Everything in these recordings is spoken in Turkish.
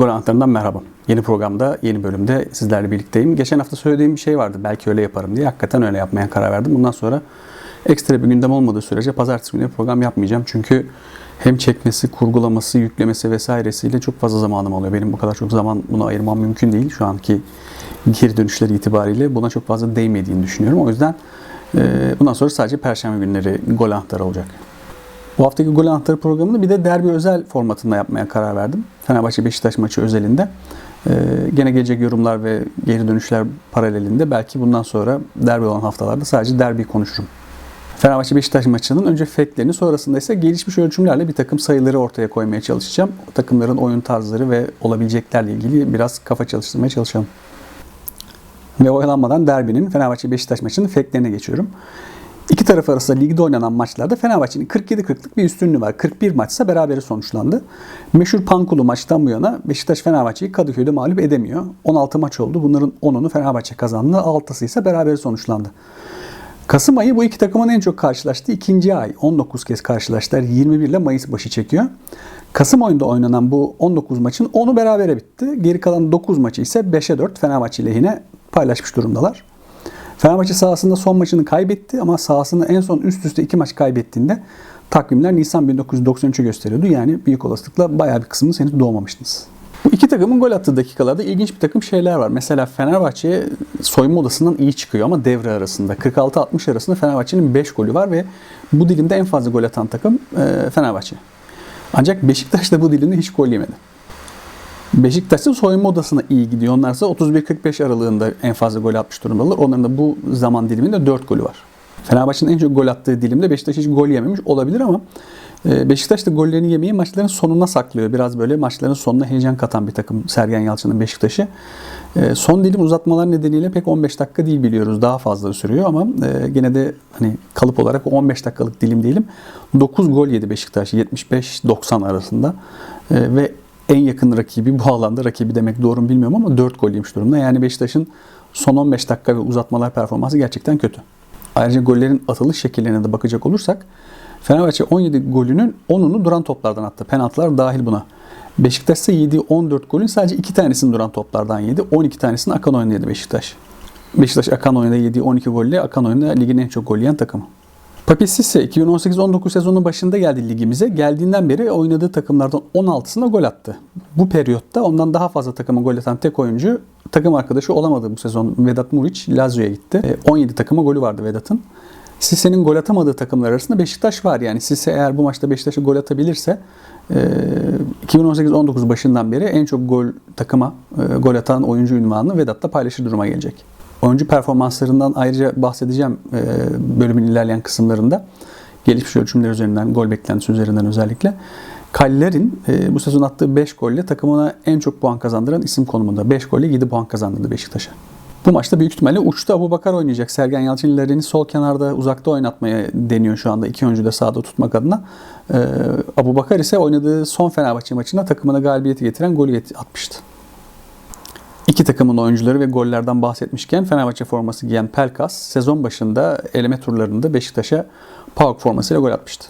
Gol anahtarından merhaba. Yeni programda, yeni bölümde sizlerle birlikteyim. Geçen hafta söylediğim bir şey vardı. Belki öyle yaparım diye. Hakikaten öyle yapmaya karar verdim. Bundan sonra ekstra bir gündem olmadığı sürece pazartesi günü program yapmayacağım. Çünkü hem çekmesi, kurgulaması, yüklemesi vesairesiyle çok fazla zamanım oluyor. Benim bu kadar çok zaman buna ayırmam mümkün değil. Şu anki geri dönüşleri itibariyle buna çok fazla değmediğini düşünüyorum. O yüzden bundan sonra sadece perşembe günleri gol anahtarı olacak. Bu haftaki gol anahtarı programını bir de derbi özel formatında yapmaya karar verdim. Fenerbahçe Beşiktaş maçı özelinde. Ee, gene gelecek yorumlar ve geri dönüşler paralelinde belki bundan sonra derbi olan haftalarda sadece derbi konuşurum. Fenerbahçe Beşiktaş maçının önce feklerini sonrasında ise gelişmiş ölçümlerle bir takım sayıları ortaya koymaya çalışacağım. O takımların oyun tarzları ve olabileceklerle ilgili biraz kafa çalıştırmaya çalışalım. Ve oyalanmadan derbinin Fenerbahçe Beşiktaş maçının feklerine geçiyorum. İki taraf arasında ligde oynanan maçlarda Fenerbahçe'nin 47-40'lık bir üstünlüğü var. 41 maçsa berabere sonuçlandı. Meşhur Pankulu maçtan bu yana Beşiktaş Fenerbahçe'yi Kadıköy'de mağlup edemiyor. 16 maç oldu. Bunların 10'unu Fenerbahçe kazandı. 6'sı ise berabere sonuçlandı. Kasım ayı bu iki takımın en çok karşılaştığı ikinci ay. 19 kez karşılaştılar. 21 ile Mayıs başı çekiyor. Kasım ayında oynanan bu 19 maçın 10'u berabere bitti. Geri kalan 9 maçı ise 5'e 4 Fenerbahçe lehine paylaşmış durumdalar. Fenerbahçe sahasında son maçını kaybetti ama sahasında en son üst üste iki maç kaybettiğinde takvimler Nisan 1993'ü gösteriyordu. Yani büyük olasılıkla bayağı bir kısmınız henüz doğmamıştınız. Bu iki takımın gol attığı dakikalarda ilginç bir takım şeyler var. Mesela Fenerbahçe soyunma odasından iyi çıkıyor ama devre arasında. 46-60 arasında Fenerbahçe'nin 5 golü var ve bu dilimde en fazla gol atan takım Fenerbahçe. Ancak Beşiktaş da bu dilimde hiç gol yemedi. Beşiktaş'ın soyunma odasına iyi gidiyor. Onlarsa 31-45 aralığında en fazla gol atmış durumdalar. Onların da bu zaman diliminde 4 golü var. Fenerbahçe'nin en çok gol attığı dilimde Beşiktaş hiç gol yememiş olabilir ama e, Beşiktaş da gollerini yemeyi maçların sonuna saklıyor. Biraz böyle maçların sonuna heyecan katan bir takım Sergen Yalçın'ın Beşiktaş'ı. E, son dilim uzatmalar nedeniyle pek 15 dakika değil biliyoruz. Daha fazla sürüyor ama e, gene de hani kalıp olarak 15 dakikalık dilim diyelim. 9 gol yedi Beşiktaş 75-90 arasında. Ve en yakın rakibi bu alanda rakibi demek doğru mu bilmiyorum ama 4 gol yemiş durumda. Yani Beşiktaş'ın son 15 dakika ve uzatmalar performansı gerçekten kötü. Ayrıca gollerin atılış şekillerine de bakacak olursak Fenerbahçe 17 golünün 10'unu duran toplardan attı. Penaltılar dahil buna. Beşiktaş ise yediği 14 golün sadece 2 tanesini duran toplardan yedi. 12 tanesini akan oyunda Beşiktaş. Beşiktaş akan oyunda yediği 12 golle akan oyunda ligin en çok gol yiyen takımı. Papi Sisse 2018-19 sezonun başında geldi ligimize. Geldiğinden beri oynadığı takımlardan 16'sına gol attı. Bu periyotta ondan daha fazla takıma gol atan tek oyuncu takım arkadaşı olamadı bu sezon. Vedat Muriç Lazio'ya gitti. 17 e, takıma golü vardı Vedat'ın. Sisse'nin gol atamadığı takımlar arasında Beşiktaş var. Yani Sisse eğer bu maçta Beşiktaş'a gol atabilirse 2018-19 e, başından beri en çok gol takıma e, gol atan oyuncu ünvanını Vedat'la paylaşır duruma gelecek. Oyuncu performanslarından ayrıca bahsedeceğim e, bölümün ilerleyen kısımlarında. Gelişmiş ölçümler üzerinden, gol beklentisi üzerinden özellikle. Kaller'in e, bu sezon attığı 5 golle takımına en çok puan kazandıran isim konumunda. 5 golle 7 puan kazandırdı Beşiktaş'a. Bu maçta büyük ihtimalle uçta Abu Bakar oynayacak. Sergen Yalçın ilerini sol kenarda uzakta oynatmaya deniyor şu anda. iki oyuncu da sağda tutmak adına. Ee, Abu Bakar ise oynadığı son Fenerbahçe maçında takımına galibiyeti getiren golü atmıştı. İki takımın oyuncuları ve gollerden bahsetmişken Fenerbahçe forması giyen Pelkas sezon başında eleme turlarında Beşiktaş'a PAOK formasıyla gol atmıştı.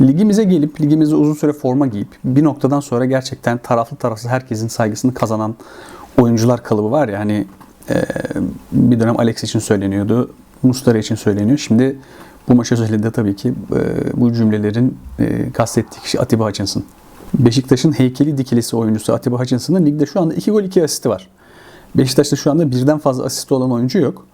Ligimize gelip ligimize uzun süre forma giyip bir noktadan sonra gerçekten taraflı tarafsız herkesin saygısını kazanan oyuncular kalıbı var ya hani e, bir dönem Alex için söyleniyordu. Mustara için söyleniyor. Şimdi bu maç özelinde tabii ki e, bu cümlelerin e, kastettiği kişi Atiba Hutchinson. Beşiktaş'ın heykeli dikilisi oyuncusu Atiba Hutchinson'ın ligde şu anda 2 gol 2 asisti var. Beşiktaş'ta şu anda birden fazla asist olan oyuncu yok.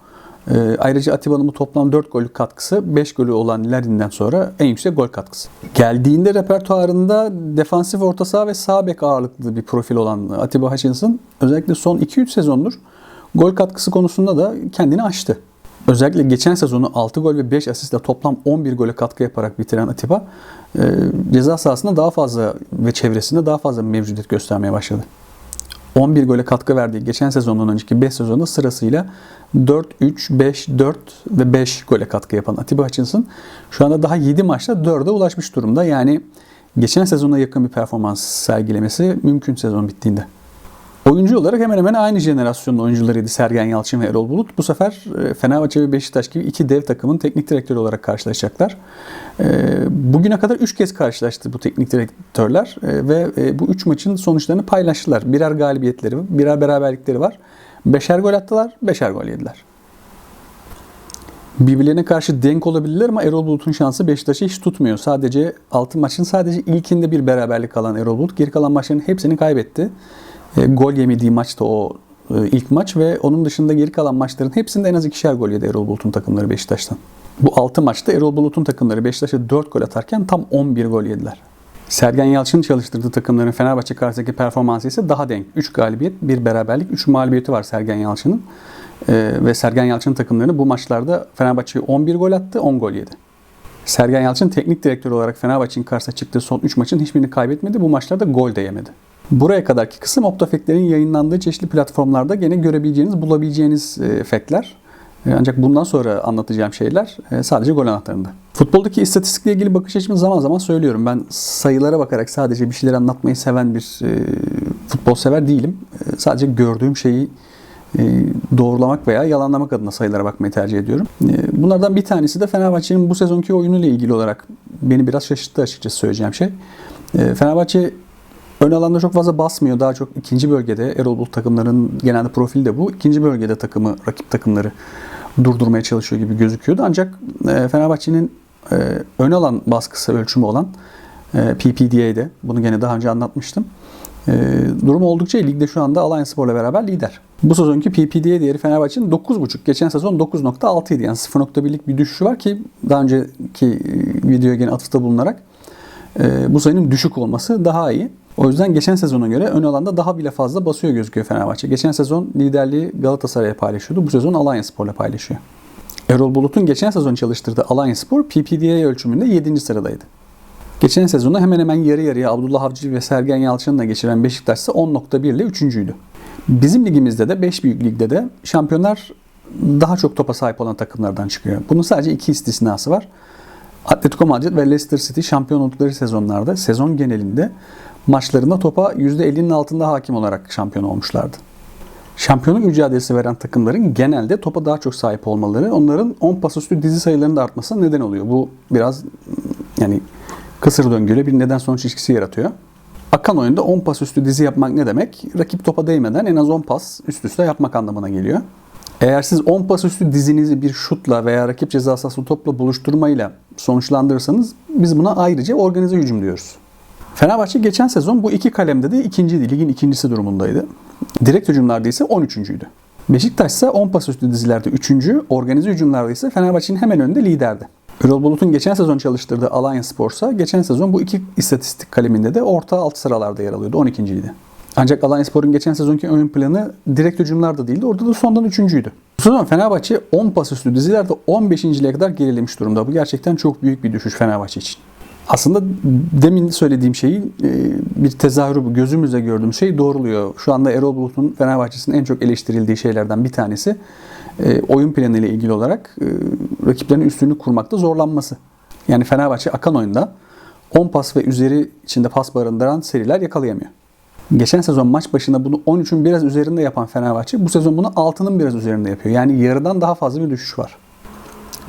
E, ayrıca Atiba'nın toplam 4 golü katkısı 5 golü olan Larin'den sonra en yüksek gol katkısı. Geldiğinde repertuarında defansif orta saha ve sağ bek ağırlıklı bir profil olan Atiba Hutchinson özellikle son 2-3 sezondur gol katkısı konusunda da kendini aştı. Özellikle geçen sezonu 6 gol ve 5 asistle toplam 11 gole katkı yaparak bitiren Atiba e, ceza sahasında daha fazla ve çevresinde daha fazla mevcudiyet göstermeye başladı. 11 gole katkı verdiği geçen sezondan önceki 5 sezonda sırasıyla 4, 3, 5, 4 ve 5 gole katkı yapan Atiba Hutchinson şu anda daha 7 maçta 4'e ulaşmış durumda. Yani geçen sezona yakın bir performans sergilemesi mümkün sezon bittiğinde. Oyuncu olarak hemen hemen aynı jenerasyonun oyuncularıydı Sergen Yalçın ve Erol Bulut. Bu sefer e, Fenerbahçe ve Beşiktaş gibi iki dev takımın teknik direktörü olarak karşılaşacaklar. E, Bugüne kadar 3 kez karşılaştı bu teknik direktörler e, ve bu 3 maçın sonuçlarını paylaştılar. Birer galibiyetleri, birer beraberlikleri var. Beşer gol attılar, beşer gol yediler. Birbirlerine karşı denk olabilirler ama Erol Bulut'un şansı Beşiktaş'ı hiç tutmuyor. Sadece 6 maçın sadece ilkinde bir beraberlik alan Erol Bulut geri kalan maçların hepsini kaybetti. E, gol yemediği maçta o e, ilk maç ve onun dışında geri kalan maçların hepsinde en az ikişer gol yedi Erol Bulut'un takımları Beşiktaş'tan. Bu 6 maçta Erol Bulut'un takımları Beşiktaş'a 4 gol atarken tam 11 gol yediler. Sergen Yalçın çalıştırdığı takımların Fenerbahçe karşısındaki performansı ise daha denk. 3 galibiyet, 1 beraberlik, 3 mağlubiyeti var Sergen Yalçın'ın. Ee, ve Sergen Yalçın takımlarını bu maçlarda Fenerbahçe'ye 11 gol attı, 10 gol yedi. Sergen Yalçın teknik direktör olarak Fenerbahçe'nin karşısına çıktığı son 3 maçın hiçbirini kaybetmedi. Bu maçlarda gol de yemedi. Buraya kadarki kısım Optafek'lerin yayınlandığı çeşitli platformlarda gene görebileceğiniz, bulabileceğiniz e, efektler. E, Ancak bundan sonra anlatacağım şeyler e, sadece gol anahtarında. Futboldaki istatistikle ilgili bakış açımı zaman zaman söylüyorum. Ben sayılara bakarak sadece bir şeyler anlatmayı seven bir futbol sever değilim. Sadece gördüğüm şeyi doğrulamak veya yalanlamak adına sayılara bakmayı tercih ediyorum. Bunlardan bir tanesi de Fenerbahçe'nin bu sezonki oyunuyla ilgili olarak beni biraz şaşırttı açıkçası söyleyeceğim şey. Fenerbahçe ön alanda çok fazla basmıyor. Daha çok ikinci bölgede Erol Bulut takımlarının genelde profili de bu. İkinci bölgede takımı, rakip takımları durdurmaya çalışıyor gibi gözüküyordu. Ancak e, Fenerbahçe'nin e, ön alan baskısı ölçümü olan e, PPDA'de, bunu gene daha önce anlatmıştım. Durum oldukça iyi. Ligde şu anda Alliance Spor'la beraber lider. Bu sezonki PPDA değeri Fenerbahçe'nin 9.5. Geçen sezon 9.6 idi. Yani 0.1'lik bir düşüşü var ki daha önceki videoya gene atıfta bulunarak bu sayının düşük olması daha iyi. O yüzden geçen sezona göre ön alanda daha bile fazla basıyor gözüküyor Fenerbahçe. Geçen sezon liderliği Galatasaray'a paylaşıyordu. Bu sezon Alanya Spor'la paylaşıyor. Erol Bulut'un geçen sezon çalıştırdığı Alanya Spor PPDA ölçümünde 7. sıradaydı. Geçen sezonu hemen hemen yarı yarıya Abdullah Avcı ve Sergen Yalçın'la geçiren Beşiktaş ise 10.1 ile 3.'üydü. Bizim ligimizde de 5 büyük ligde de şampiyonlar daha çok topa sahip olan takımlardan çıkıyor. Bunun sadece iki istisnası var. Atletico Madrid ve Leicester City şampiyon oldukları sezonlarda sezon genelinde maçlarında topa %50'nin altında hakim olarak şampiyon olmuşlardı. Şampiyonluk mücadelesi veren takımların genelde topa daha çok sahip olmaları onların 10 pas üstü dizi sayılarının da artmasına neden oluyor. Bu biraz yani kısır döngüyle bir neden sonuç ilişkisi yaratıyor. Akan oyunda 10 pas üstü dizi yapmak ne demek? Rakip topa değmeden en az 10 pas üst üste yapmak anlamına geliyor. Eğer siz 10 pas üstü dizinizi bir şutla veya rakip ceza sahası topla buluşturmayla sonuçlandırırsanız biz buna ayrıca organize hücum diyoruz. Fenerbahçe geçen sezon bu iki kalemde de ikinciydi. Ligin ikincisi durumundaydı. Direkt hücumlarda ise 13.'üydü. Beşiktaş ise 10 pas üstü dizilerde 3. Organize hücumlarda ise Fenerbahçe'nin hemen önünde liderdi. Erol Bulut'un geçen sezon çalıştırdığı Alliance Spor'sa geçen sezon bu iki istatistik kaleminde de orta alt sıralarda yer alıyordu. 12.ydi. Ancak Alliance Spor'un geçen sezonki ön planı direkt hücumlarda değildi. Orada da sondan 3.'üydü. Bu sezon Fenerbahçe 10 pas üstü dizilerde 15.liğe kadar gerilemiş durumda. Bu gerçekten çok büyük bir düşüş Fenerbahçe için. Aslında demin söylediğim şeyin e, bir tezahürü. Gözümüzle gördüğüm şey doğruluyor. Şu anda Erol Bulut'un Fenerbahçe'sinin en çok eleştirildiği şeylerden bir tanesi e, oyun planı ile ilgili olarak e, rakiplerin üstünlüğü kurmakta zorlanması. Yani Fenerbahçe akan oyunda 10 pas ve üzeri içinde pas barındıran seriler yakalayamıyor. Geçen sezon maç başına bunu 13'ün biraz üzerinde yapan Fenerbahçe bu sezon bunu 6'nın biraz üzerinde yapıyor. Yani yarıdan daha fazla bir düşüş var.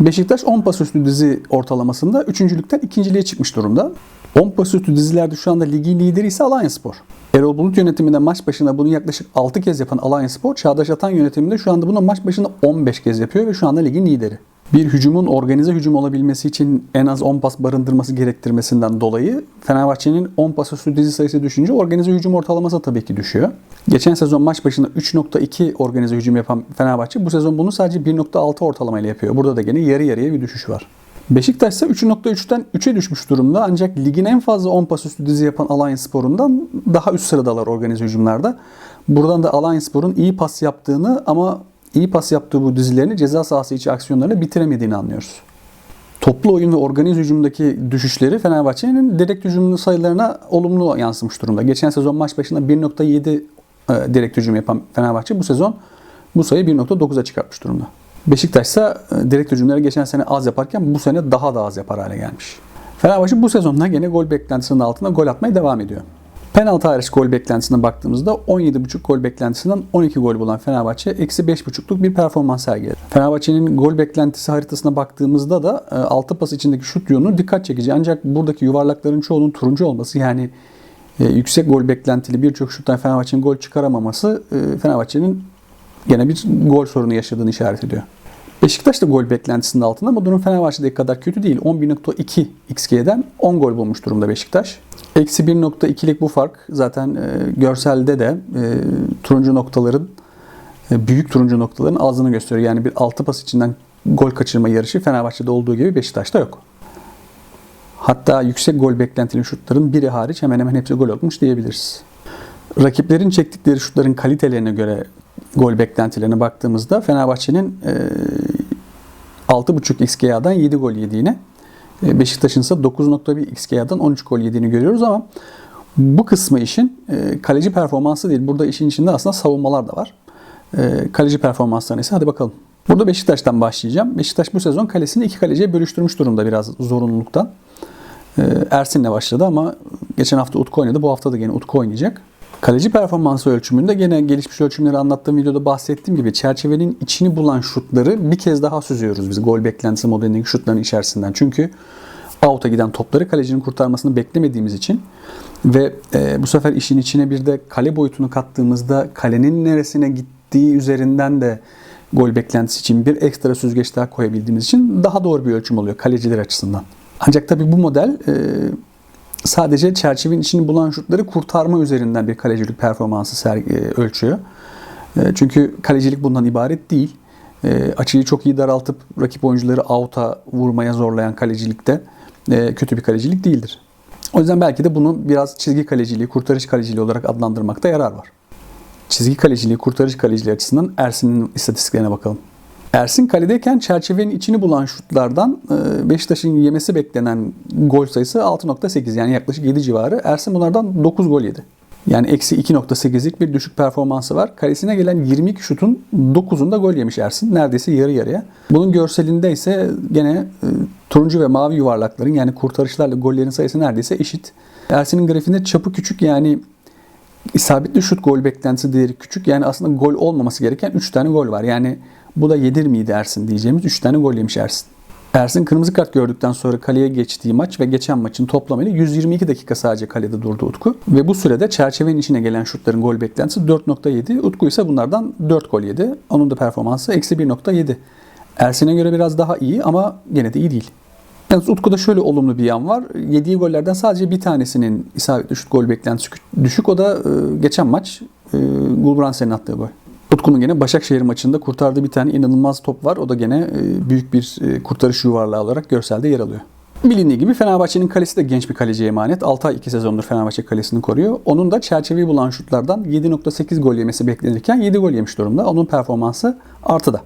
Beşiktaş 10 pas üstü dizi ortalamasında 3.lükten ikinciliğe çıkmış durumda. 10 pas üstü dizilerde şu anda ligin lideri ise Alanyaspor. Erol Bulut yönetiminde maç başına bunu yaklaşık 6 kez yapan Alanyaspor, Çağdaş Atan yönetiminde şu anda bunu maç başına 15 kez yapıyor ve şu anda ligin lideri. Bir hücumun organize hücum olabilmesi için en az 10 pas barındırması gerektirmesinden dolayı Fenerbahçe'nin 10 pas üstü dizi sayısı düşünce organize hücum ortalaması tabii ki düşüyor. Geçen sezon maç başına 3.2 organize hücum yapan Fenerbahçe bu sezon bunu sadece 1.6 ortalamayla yapıyor. Burada da gene yarı yarıya bir düşüş var. Beşiktaş ise 3.3'ten 3'e düşmüş durumda ancak ligin en fazla 10 pas üstü dizi yapan Alanya Spor'undan daha üst sıradalar organize hücumlarda. Buradan da Alanya Spor'un iyi pas yaptığını ama iyi pas yaptığı bu dizilerini ceza sahası içi aksiyonlarla bitiremediğini anlıyoruz. Toplu oyun ve organize hücumdaki düşüşleri Fenerbahçe'nin direkt hücum sayılarına olumlu yansımış durumda. Geçen sezon maç başına 1.7 e, direkt hücum yapan Fenerbahçe bu sezon bu sayı 1.9'a çıkartmış durumda. Beşiktaş ise e, direkt hücumları geçen sene az yaparken bu sene daha da az yapar hale gelmiş. Fenerbahçe bu sezonda gene gol beklentisinin altında gol atmaya devam ediyor. Penaltı hariç gol beklentisine baktığımızda 17.5 gol beklentisinden 12 gol bulan Fenerbahçe eksi 5.5'luk bir performans sergiledi. Fenerbahçe'nin gol beklentisi haritasına baktığımızda da e, altı pas içindeki şut yoğunluğu dikkat çekici. Ancak buradaki yuvarlakların çoğunun turuncu olması yani e, yüksek gol beklentili birçok şuttan Fenerbahçe'nin gol çıkaramaması e, Fenerbahçe'nin gene bir gol sorunu yaşadığını işaret ediyor. Beşiktaş da gol beklentisinin altında ama durum Fenerbahçe'deki kadar kötü değil. 11.2 XG'den 10 gol bulmuş durumda Beşiktaş. Eksi 1.2'lik bu fark zaten e, görselde de e, turuncu noktaların e, büyük turuncu noktaların azını gösteriyor. Yani bir altı pas içinden gol kaçırma yarışı Fenerbahçe'de olduğu gibi Beşiktaş'ta yok. Hatta yüksek gol beklentili şutların biri hariç hemen hemen hepsi gol olmuş diyebiliriz. Rakiplerin çektikleri şutların kalitelerine göre gol beklentilerine baktığımızda Fenerbahçe'nin e, 6.5 XG'den 7 gol yediğini, Beşiktaş'ın ise 9.1 XG'den 13 gol yediğini görüyoruz ama bu kısmı işin e, kaleci performansı değil. Burada işin içinde aslında savunmalar da var. E, kaleci performanslarına ise hadi bakalım. Burada Beşiktaş'tan başlayacağım. Beşiktaş bu sezon kalesini iki kaleciye bölüştürmüş durumda biraz zorunluluktan. E, Ersin'le başladı ama geçen hafta Utku oynadı. Bu hafta da yine Utku oynayacak. Kaleci performansı ölçümünde gene gelişmiş ölçümleri anlattığım videoda bahsettiğim gibi çerçevenin içini bulan şutları bir kez daha süzüyoruz biz gol beklentisi modelindeki şutların içerisinden. Çünkü out'a giden topları kalecinin kurtarmasını beklemediğimiz için ve e, bu sefer işin içine bir de kale boyutunu kattığımızda kalenin neresine gittiği üzerinden de gol beklentisi için bir ekstra süzgeç daha koyabildiğimiz için daha doğru bir ölçüm oluyor kaleciler açısından. Ancak tabii bu model e, sadece çerçevenin içini bulan şutları kurtarma üzerinden bir kalecilik performansı sergi, e, ölçüyor. E, çünkü kalecilik bundan ibaret değil. E, açıyı çok iyi daraltıp rakip oyuncuları out'a vurmaya zorlayan kalecilikte kötü bir kalecilik değildir. O yüzden belki de bunu biraz çizgi kaleciliği, kurtarış kaleciliği olarak adlandırmakta yarar var. Çizgi kaleciliği, kurtarış kaleciliği açısından Ersin'in istatistiklerine bakalım. Ersin kaledeyken çerçevenin içini bulan şutlardan Beşiktaş'ın yemesi beklenen gol sayısı 6.8 yani yaklaşık 7 civarı. Ersin bunlardan 9 gol yedi. Yani eksi 2.8'lik bir düşük performansı var. Kalesine gelen 22 şutun 9'unda gol yemiş Ersin. Neredeyse yarı yarıya. Bunun görselinde ise gene turuncu ve mavi yuvarlakların yani kurtarışlarla gollerin sayısı neredeyse eşit. Ersin'in grafiğinde çapı küçük yani isabetli şut gol beklentisi değeri küçük. Yani aslında gol olmaması gereken 3 tane gol var. Yani bu da yedir miydi Ersin diyeceğimiz 3 tane gol yemiş Ersin. Ersin kırmızı kart gördükten sonra kaleye geçtiği maç ve geçen maçın toplamıyla 122 dakika sadece kalede durdu Utku. Ve bu sürede çerçevenin içine gelen şutların gol beklentisi 4.7. Utku ise bunlardan 4 gol yedi. Onun da performansı eksi 1.7. Ersin'e göre biraz daha iyi ama gene de iyi değil. Yalnız Utku'da şöyle olumlu bir yan var. Yediği gollerden sadece bir tanesinin isabetli şut gol beklentisi düşük. O da geçen maç Gulbransen'in attığı gol. Utku'nun gene Başakşehir maçında kurtardığı bir tane inanılmaz top var. O da gene e, büyük bir e, kurtarış yuvarlağı olarak görselde yer alıyor. Bilindiği gibi Fenerbahçe'nin kalesi de genç bir kaleciye emanet. 6 ay 2 sezondur Fenerbahçe kalesini koruyor. Onun da çerçeveyi bulan şutlardan 7.8 gol yemesi beklenirken 7 gol yemiş durumda. Onun performansı artıda.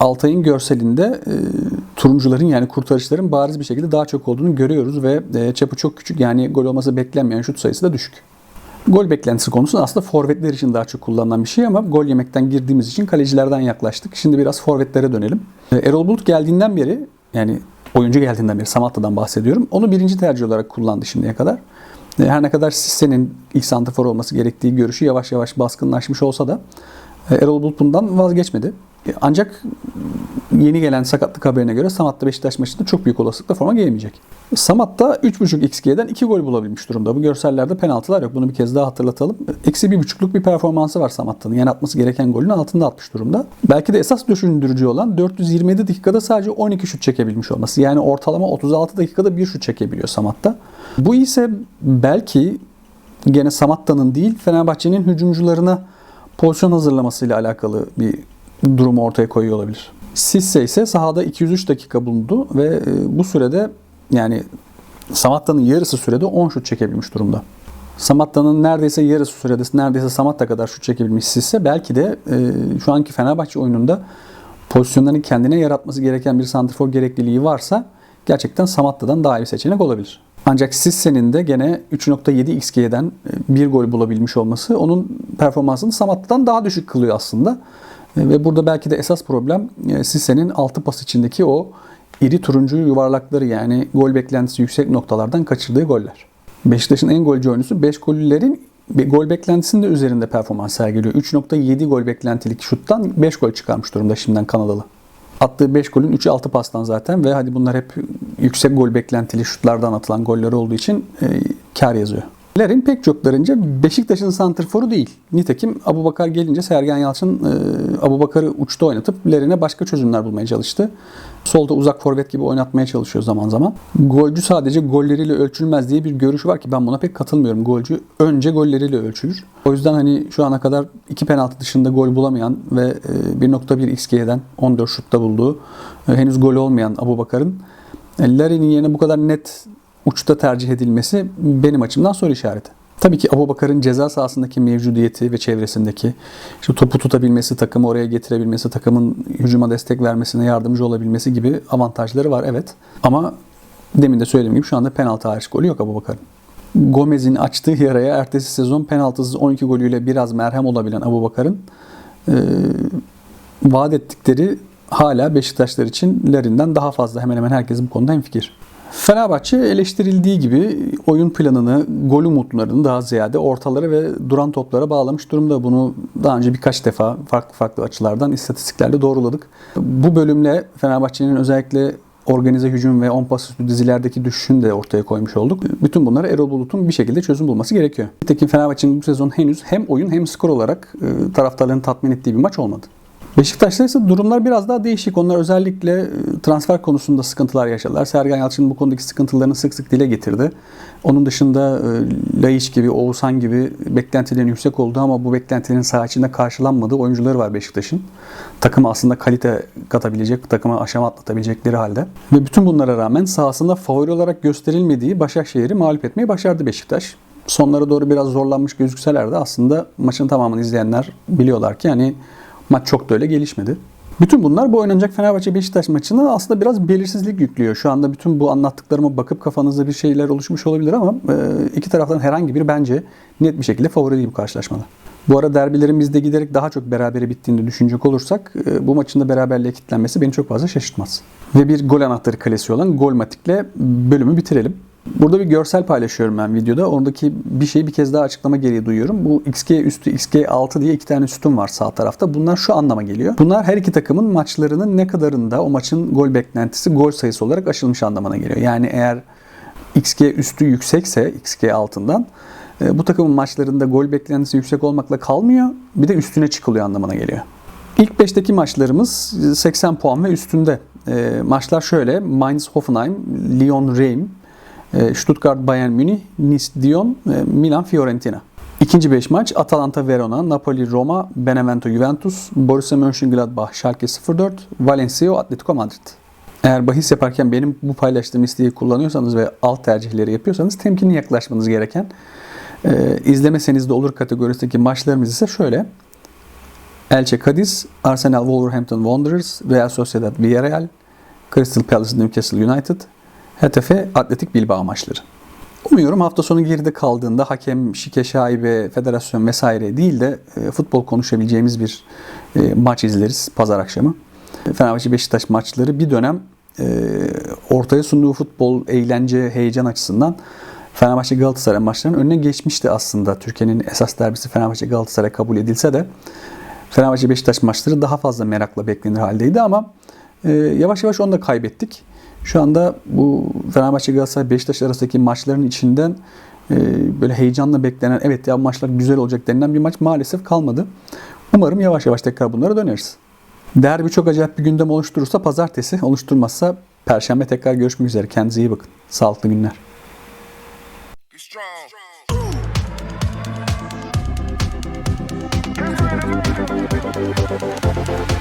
Altay'ın görselinde e, turuncuların yani kurtarışların bariz bir şekilde daha çok olduğunu görüyoruz ve e, çapı çok küçük yani gol olması beklenmeyen şut sayısı da düşük. Gol beklentisi konusu aslında forvetler için daha çok kullanılan bir şey ama gol yemekten girdiğimiz için kalecilerden yaklaştık. Şimdi biraz forvetlere dönelim. Ee, Erol Bulut geldiğinden beri yani oyuncu geldiğinden beri Samatta'dan bahsediyorum. Onu birinci tercih olarak kullandı şimdiye kadar. Ee, her ne kadar Sisse'nin ilk santrafor olması gerektiği görüşü yavaş yavaş baskınlaşmış olsa da e, Erol Bulut bundan vazgeçmedi. E, ancak yeni gelen sakatlık haberine göre Samat'ta Beşiktaş maçında çok büyük olasılıkla forma giyemeyecek. Samat da 3.5 XG'den 2 gol bulabilmiş durumda. Bu görsellerde penaltılar yok. Bunu bir kez daha hatırlatalım. Eksi 1.5'luk bir performansı var Samatta'nın. Yani atması gereken golün altında atmış durumda. Belki de esas düşündürücü olan 427 dakikada sadece 12 şut çekebilmiş olması. Yani ortalama 36 dakikada bir şut çekebiliyor Samat'ta. Bu ise belki gene Samatta'nın değil Fenerbahçe'nin hücumcularına pozisyon hazırlamasıyla alakalı bir durumu ortaya koyuyor olabilir. Sisse ise sahada 203 dakika bulundu ve e, bu sürede yani Samatta'nın yarısı sürede 10 şut çekebilmiş durumda. Samatta'nın neredeyse yarısı sürede neredeyse Samatta kadar şut çekebilmiş Sisse belki de e, şu anki Fenerbahçe oyununda pozisyonlarını kendine yaratması gereken bir santrfor gerekliliği varsa gerçekten Samatta'dan daha iyi bir seçenek olabilir. Ancak Sisse'nin de gene 3.7 XG'den e, bir gol bulabilmiş olması onun performansını Samatta'dan daha düşük kılıyor aslında. E, ve burada belki de esas problem e, Sisse'nin altı pas içindeki o iri turuncu yuvarlakları yani gol beklentisi yüksek noktalardan kaçırdığı goller. Beşiktaş'ın en golcü oyuncusu 5 gollerin gol beklentisinin de üzerinde performans sergiliyor. 3.7 gol beklentilik şuttan 5 gol çıkarmış durumda şimdiden Kanadalı. Attığı 5 golün 3'ü 6 pastan zaten ve hadi bunlar hep yüksek gol beklentili şutlardan atılan goller olduğu için e, kar yazıyor. Lerin pek çoklarınca Beşiktaş'ın santrforu değil. Nitekim Abu Bakar gelince Sergen Yalçın e, Abu Bakar'ı uçta oynatıp Lerin'e başka çözümler bulmaya çalıştı. Solda uzak forvet gibi oynatmaya çalışıyor zaman zaman. Golcü sadece golleriyle ölçülmez diye bir görüş var ki ben buna pek katılmıyorum. Golcü önce golleriyle ölçülür. O yüzden hani şu ana kadar iki penaltı dışında gol bulamayan ve e, 1.1 XG'den 14 şutta bulduğu e, henüz gol olmayan Abu Bakar'ın e, Larin'in yerine bu kadar net uçta tercih edilmesi benim açımdan soru işareti. Tabii ki Abubakar'ın ceza sahasındaki mevcudiyeti ve çevresindeki işte topu tutabilmesi, takımı oraya getirebilmesi, takımın hücuma destek vermesine yardımcı olabilmesi gibi avantajları var evet. Ama demin de söylediğim gibi şu anda penaltı hariç golü yok Abubakar'ın. Gomez'in açtığı yaraya ertesi sezon penaltısız 12 golüyle biraz merhem olabilen Abubakar'ın e, vaat ettikleri hala Beşiktaşlar için Larin'den daha fazla. Hemen hemen herkes bu konuda hemfikir. Fenerbahçe eleştirildiği gibi oyun planını, gol umutlarını daha ziyade ortalara ve duran toplara bağlamış durumda. Bunu daha önce birkaç defa farklı farklı açılardan istatistiklerle doğruladık. Bu bölümle Fenerbahçe'nin özellikle organize hücum ve on pas üstü dizilerdeki düşüşünü de ortaya koymuş olduk. Bütün bunlara Erol Bulut'un bir şekilde çözüm bulması gerekiyor. Nitekim Fenerbahçe'nin bu sezon henüz hem oyun hem skor olarak e, taraftarların tatmin ettiği bir maç olmadı. Beşiktaş'ta ise durumlar biraz daha değişik. Onlar özellikle e, transfer konusunda sıkıntılar yaşadılar. Sergen Yalçın bu konudaki sıkıntılarını sık sık dile getirdi. Onun dışında e, Laiç gibi, Oğuzhan gibi beklentilerin yüksek olduğu ama bu beklentilerin saha içinde karşılanmadığı oyuncuları var Beşiktaş'ın. Takıma aslında kalite katabilecek, takıma aşama atlatabilecekleri halde. Ve bütün bunlara rağmen sahasında favori olarak gösterilmediği Başakşehir'i mağlup etmeyi başardı Beşiktaş. Sonlara doğru biraz zorlanmış gözükseler de aslında maçın tamamını izleyenler biliyorlar ki hani Maç çok da öyle gelişmedi. Bütün bunlar bu oynanacak Fenerbahçe Beşiktaş maçına aslında biraz belirsizlik yüklüyor. Şu anda bütün bu anlattıklarıma bakıp kafanızda bir şeyler oluşmuş olabilir ama e, iki taraftan herhangi biri bence net bir şekilde favori değil bu karşılaşmada. Bu ara derbilerin bizde giderek daha çok berabere bittiğini düşünecek olursak e, bu maçın da beraberliğe kilitlenmesi beni çok fazla şaşırtmaz. Ve bir gol anahtarı kalesi olan Golmatik'le bölümü bitirelim. Burada bir görsel paylaşıyorum ben videoda. Oradaki bir şeyi bir kez daha açıklama gereği duyuyorum. Bu XG üstü, XG altı diye iki tane sütun var sağ tarafta. Bunlar şu anlama geliyor. Bunlar her iki takımın maçlarının ne kadarında o maçın gol beklentisi, gol sayısı olarak aşılmış anlamına geliyor. Yani eğer XG üstü yüksekse XG altından e, bu takımın maçlarında gol beklentisi yüksek olmakla kalmıyor. Bir de üstüne çıkılıyor anlamına geliyor. İlk 5'teki maçlarımız 80 puan ve üstünde. E, maçlar şöyle. Mainz Hoffenheim, Lyon Reim, e, Stuttgart Bayern Münih, Nice Dion, e, Milan Fiorentina. İkinci 5 maç Atalanta Verona, Napoli Roma, Benevento Juventus, Borussia Mönchengladbach Schalke 04, Valencia Atletico Madrid. Eğer bahis yaparken benim bu paylaştığım isteği kullanıyorsanız ve alt tercihleri yapıyorsanız temkinli yaklaşmanız gereken e, izlemeseniz de olur kategorisindeki maçlarımız ise şöyle. Elche Cadiz, Arsenal Wolverhampton Wanderers, Real Sociedad Villarreal, Crystal Palace Newcastle United, HTF Atletik Bilbao maçları. Umuyorum hafta sonu geride kaldığında hakem, şike şaibe, federasyon vesaire değil de e, futbol konuşabileceğimiz bir e, maç izleriz pazar akşamı. Fenerbahçe Beşiktaş maçları bir dönem e, ortaya sunduğu futbol, eğlence, heyecan açısından Fenerbahçe Galatasaray maçlarının önüne geçmişti aslında. Türkiye'nin esas derbisi Fenerbahçe Galatasaray kabul edilse de Fenerbahçe Beşiktaş maçları daha fazla merakla beklenir haldeydi ama yavaş yavaş onu da kaybettik. Şu anda bu Fenerbahçe Galatasaray Beşiktaş arasındaki maçların içinden e, böyle heyecanla beklenen evet ya maçlar güzel olacak denilen bir maç maalesef kalmadı. Umarım yavaş yavaş tekrar bunlara döneriz. Derbi çok acayip bir gündem oluşturursa pazartesi, oluşturmazsa perşembe tekrar görüşmek üzere. Kendinize iyi bakın. Sağlıklı günler. Be